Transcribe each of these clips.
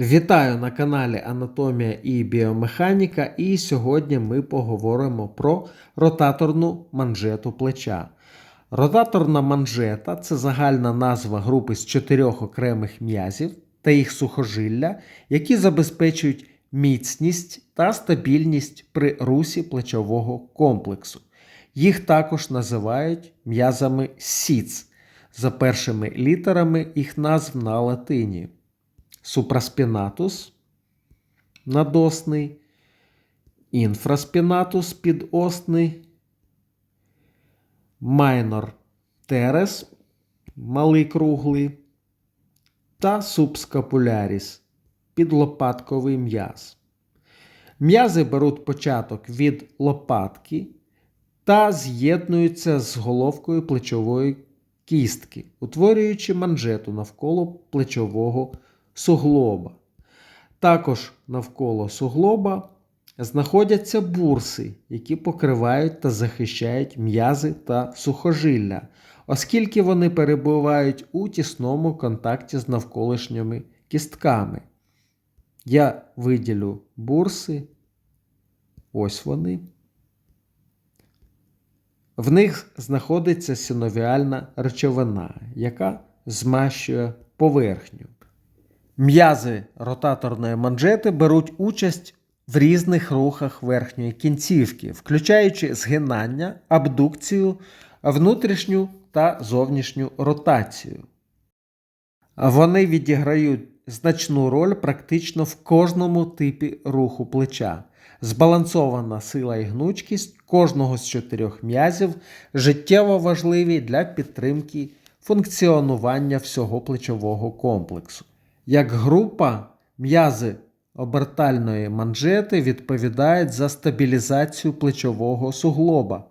Вітаю на каналі Анатомія і Біомеханіка, і сьогодні ми поговоримо про ротаторну манжету плеча. Ротаторна манжета це загальна назва групи з чотирьох окремих м'язів та їх сухожилля, які забезпечують міцність та стабільність при русі плечового комплексу. Їх також називають м'язами сіц за першими літерами їх назв на латині супраспінатус надосний, інфраспінатус підосний, майнор терес малий круглий та субскапуляріс підлопатковий м'яз. М'язи беруть початок від лопатки та з'єднуються з головкою плечової кістки, утворюючи манжету навколо плечового суглоба. Також навколо суглоба знаходяться бурси, які покривають та захищають м'язи та сухожилля, оскільки вони перебувають у тісному контакті з навколишніми кістками. Я виділю бурси. Ось вони. В них знаходиться синовіальна речовина, яка змащує поверхню. М'язи ротаторної манжети беруть участь в різних рухах верхньої кінцівки, включаючи згинання, абдукцію, внутрішню та зовнішню ротацію. Вони відіграють значну роль практично в кожному типі руху плеча. Збалансована сила і гнучкість кожного з чотирьох м'язів життєво важливі для підтримки функціонування всього плечового комплексу. Як група, м'язи обертальної манжети відповідають за стабілізацію плечового суглоба,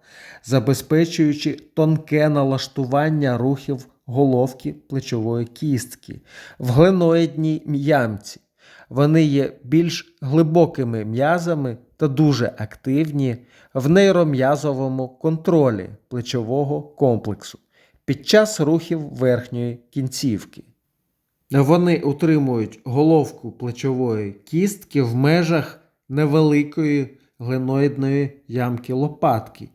забезпечуючи тонке налаштування рухів головки плечової кістки в глиноїдній ямці. Вони є більш глибокими м'язами та дуже активні в нейром'язовому контролі плечового комплексу під час рухів верхньої кінцівки. Вони утримують головку плечової кістки в межах невеликої глиноїдної ямки лопатки,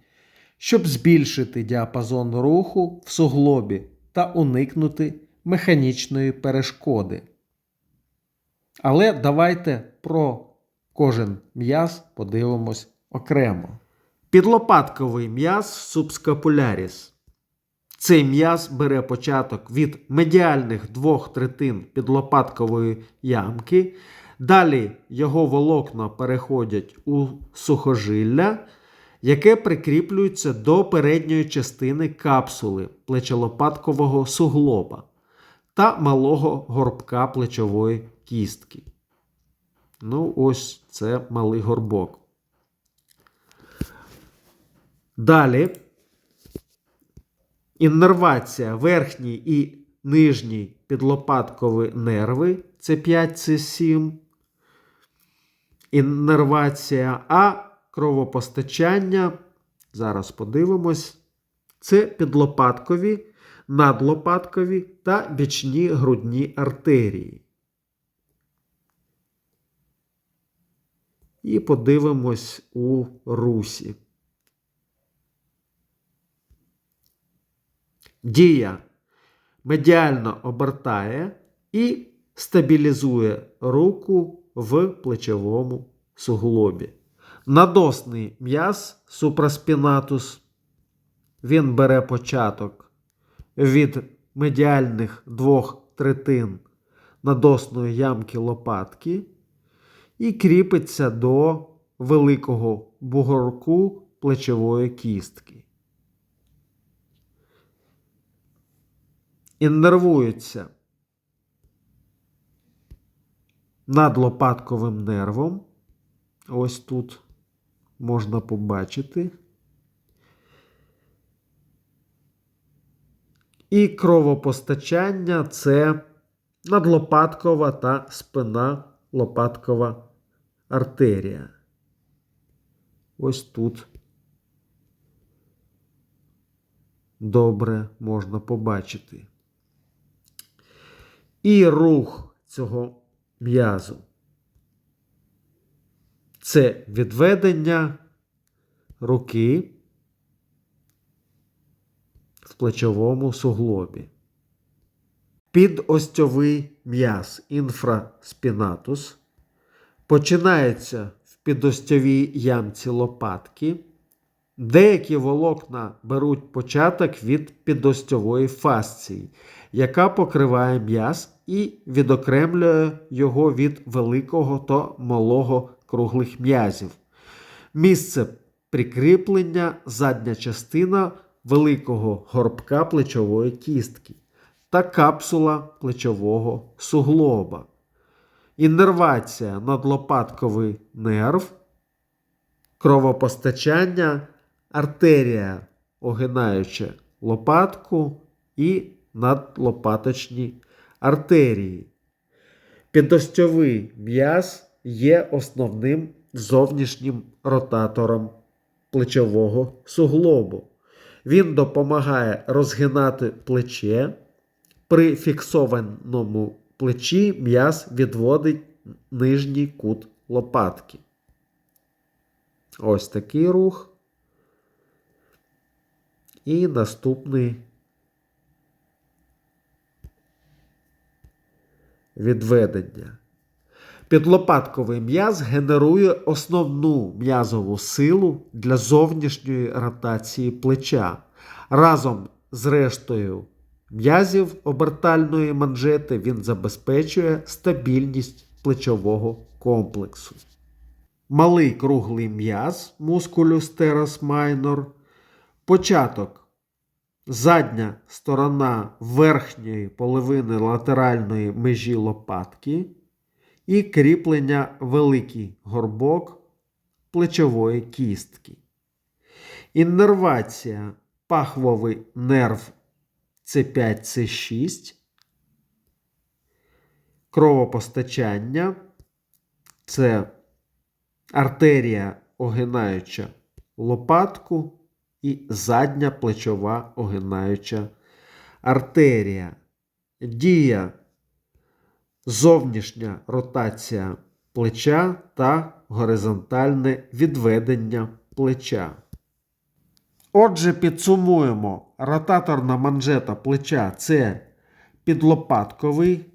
щоб збільшити діапазон руху в суглобі та уникнути механічної перешкоди. Але давайте про кожен м'яз подивимось окремо. Підлопатковий м'яз субскапуляріс. Цей м'яз бере початок від медіальних двох третин підлопаткової ямки. Далі його волокна переходять у сухожилля, яке прикріплюється до передньої частини капсули плечелопаткового суглоба та малого горбка плечової кістки. Ну, ось це малий горбок. Далі. Іннервація верхній і нижній підлопаткові нерви це 5 це 7. Іннервація А кровопостачання. Зараз подивимось. Це підлопаткові, надлопаткові та бічні грудні артерії. І подивимось у русі. Дія медіально обертає і стабілізує руку в плечовому суглобі. Надосний м'яз супраспінатус. Він бере початок від медіальних двох третин надосної ямки лопатки і кріпиться до великого бугорку плечової кістки. Іннервується над лопатковим нервом. Ось тут можна побачити. І кровопостачання це надлопаткова та спина лопаткова артерія. Ось тут добре можна побачити. І рух цього м'язу. Це відведення руки в плечовому суглобі. Підостьовий м'яз інфраспінатус починається в підостьовій ямці лопатки. Деякі волокна беруть початок від підостьової фасції, яка покриває м'яз і відокремлює його від великого та малого круглих м'язів. Місце прикріплення задня частина великого горбка плечової кістки та капсула плечового суглоба. Іннервація надлопатковий нерв, кровопостачання, артерія, огинаючи лопатку і надлопаточні артерії. Підостьовий м'яз є основним зовнішнім ротатором плечового суглобу. Він допомагає розгинати плече. При фіксованому плечі м'яз відводить нижній кут лопатки. Ось такий рух. І наступний відведення. Підлопатковий м'яз генерує основну м'язову силу для зовнішньої ротації плеча. Разом з рештою м'язів обертальної манжети він забезпечує стабільність плечового комплексу. Малий круглий м'яз мускулюс терас майнор. Початок. Задня сторона верхньої половини латеральної межі лопатки і кріплення великий горбок плечової кістки. Іннервація пахвовий нерв С5, С6. Кровопостачання це артерія, огинаюча лопатку і задня плечова огинаюча артерія. Дія зовнішня ротація плеча та горизонтальне відведення плеча. Отже, підсумуємо, ротаторна манжета плеча це підлопатковий,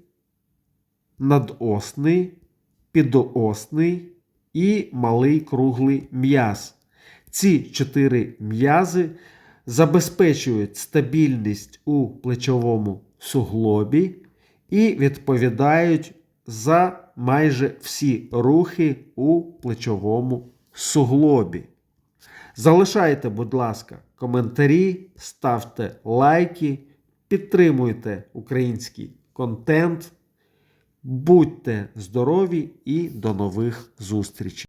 надосний, підоосний і малий круглий м'яз. Ці чотири м'язи забезпечують стабільність у плечовому суглобі і відповідають за майже всі рухи у плечовому суглобі. Залишайте, будь ласка, коментарі, ставте лайки, підтримуйте український контент. Будьте здорові і до нових зустрічей!